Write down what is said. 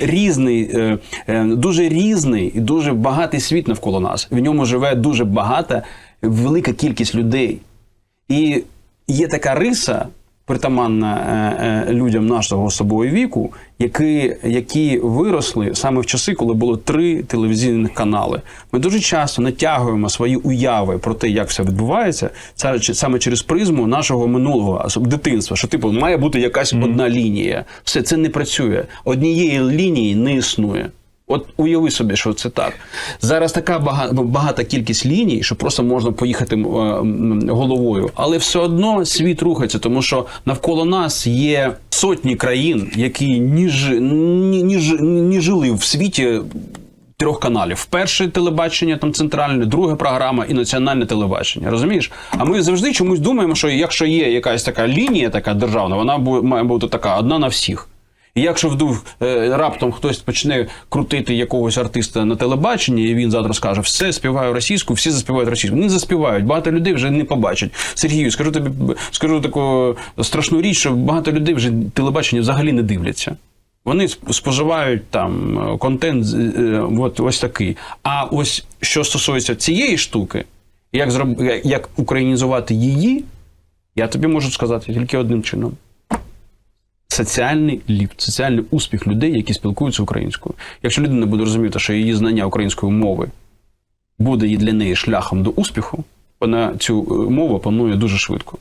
різний, е, е, дуже різний і дуже багатий світ навколо нас. В ньому живе дуже багата, велика кількість людей. І є така риса, притаманна е, е, людям нашого собою віку, які, які виросли саме в часи, коли було три телевізійних канали. Ми дуже часто натягуємо свої уяви про те, як все відбувається, саме через призму нашого минулого дитинства. Що типу має бути якась одна лінія. Все це не працює. Однієї лінії не існує. От уяви собі, що це так. Зараз така бага- багата кількість ліній, що просто можна поїхати е, головою. Але все одно світ рухається, тому що навколо нас є сотні країн, які ні, ж- ні, ні, ні жили в світі трьох каналів: перше телебачення, там центральне, друга програма і національне телебачення. Розумієш? А ми завжди чомусь думаємо, що якщо є якась така лінія, така державна, вона має бути така одна на всіх. І якщо вдруг е, раптом хтось почне крутити якогось артиста на телебаченні, і він завтра скаже, все співаю російську, всі заспівають російську. Не заспівають, багато людей вже не побачать. Сергію, скажу тобі, скажу таку страшну річ, що багато людей вже телебачення взагалі не дивляться. Вони споживають там е, контент е, от ось такий. А ось що стосується цієї штуки, як зроб... як- як українізувати її, я тобі можу сказати тільки одним чином соціальний ліфт, соціальний успіх людей, які спілкуються українською. Якщо людина буде розуміти, що її знання української мови буде і для неї шляхом до успіху, вона цю е, мову панує дуже швидко.